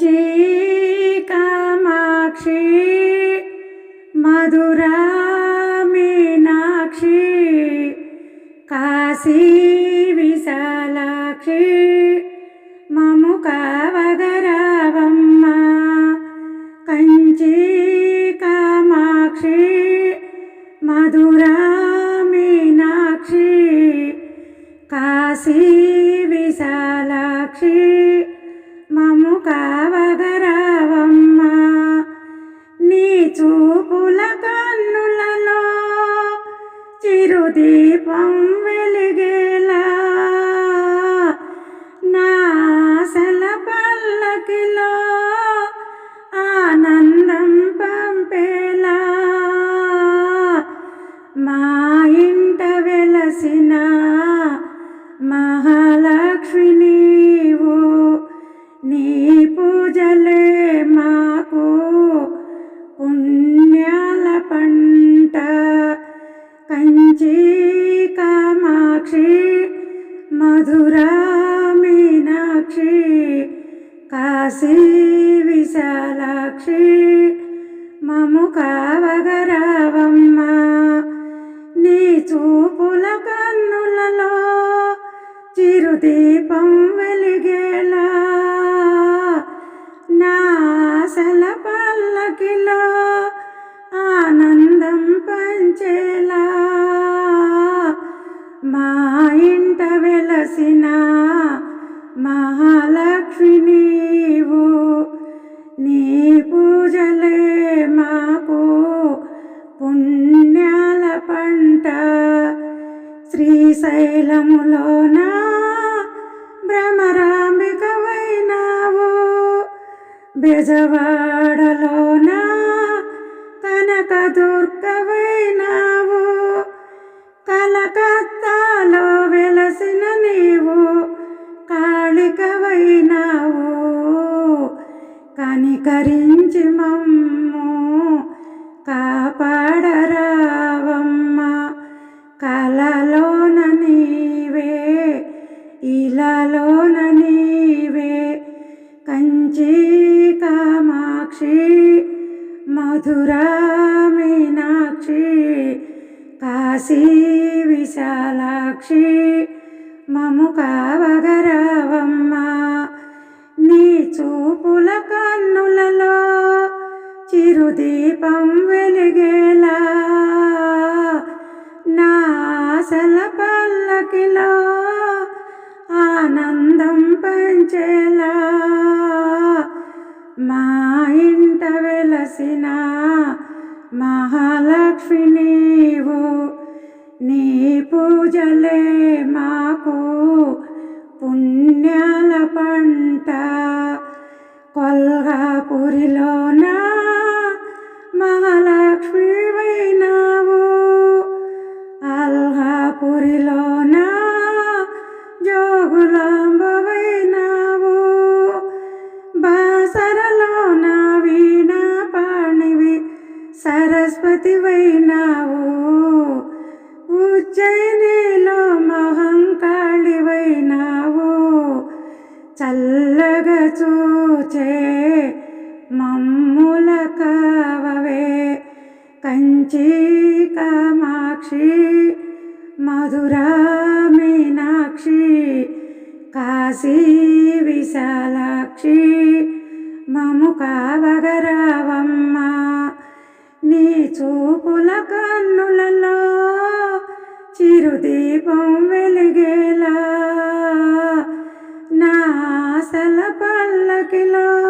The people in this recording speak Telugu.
కంచి కామాక్షి మధురా మీనాక్షి కాశీ విశాలాక్షి మము కావగరావమ్మ కంచీ కామాక్షి మధురా మీనాక్షి కాశీ విశాలాక్షి చూపుల కన్నులలో చిరుదీపం వెలిగేలా. నా ఆశల పల్లకిలో మీనాక్షి మధురా మీనాక్షి కాశీ విశాలాక్షి మము కావగరావమ్మ నీ చూపుల కన్నులలో చిరుదీపం వెలిగేలా నా ఆశల పల్లకిలో ఆనందం పంచే శ్రీశైలములోన? భ్రమరాంబికమైనావు. బెజవాడలోన? కనక దుర్గవైనావు కలకత్తాలో వెలసిన నీవు కాళికవైనావు. కనికరించి మమ్ము కాపాడ కంచి కామాక్షి మధురా మీనాక్షి కాశీ విశాలాక్షి మము కావగరావమ్మ నీ చూపుల కన్నులలో చిరుదీపం వెలిగేలా. నా ఆశల పల్లకిలో ఆనందం పంచేలా. మా ఇంట వెలసిన మహాలక్ష్మి నీవు నీ పూజలే మాకు పుణ్యాల పంట. కొల్గాపురిలోన మహాలక్ష్మి వైనావు అల్గాపురిలో సరస్వతి వైనావు ఉజ్జయినిలో మహంకాళి వైనావు చల్లగా చూచే మమ్ముల కావవే. కంచి కామాక్షి మధురా మీనాక్షి కాశీ విశాలాక్షి మము కావగరా చూపుల కన్నులలో చిరుదీపం వెలిగేలా. నా ఆశల పల్లకిలో